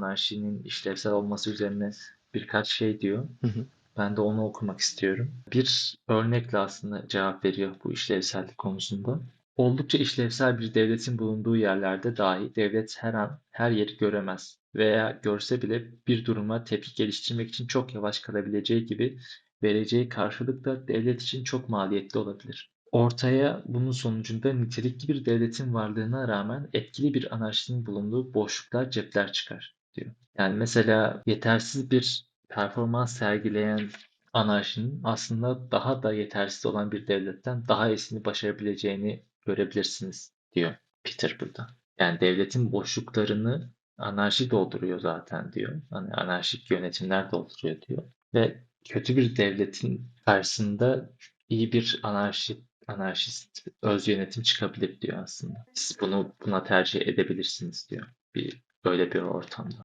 anarşinin işlevsel olması üzerine birkaç şey diyor. Hı hı. Ben de onu okumak istiyorum. Bir örnekle aslında cevap veriyor bu işlevsellik konusunda. Oldukça işlevsel bir devletin bulunduğu yerlerde dahi devlet her an her yeri göremez veya görse bile bir duruma tepki geliştirmek için çok yavaş kalabileceği gibi vereceği karşılık da devlet için çok maliyetli olabilir. Ortaya bunun sonucunda nitelikli bir devletin varlığına rağmen etkili bir anarşinin bulunduğu boşluklar, cepler çıkar diyor. Yani mesela yetersiz bir performans sergileyen anarşinin aslında daha da yetersiz olan bir devletten daha iyisini başarabileceğini görebilirsiniz diyor Peter burada. Yani devletin boşluklarını anarşi dolduruyor zaten diyor. Hani anarşik yönetimler dolduruyor diyor. Ve kötü bir devletin karşısında iyi bir anarşi anarşist öz yönetim çıkabilir diyor aslında. Siz bunu buna tercih edebilirsiniz diyor. Bir böyle bir ortamda.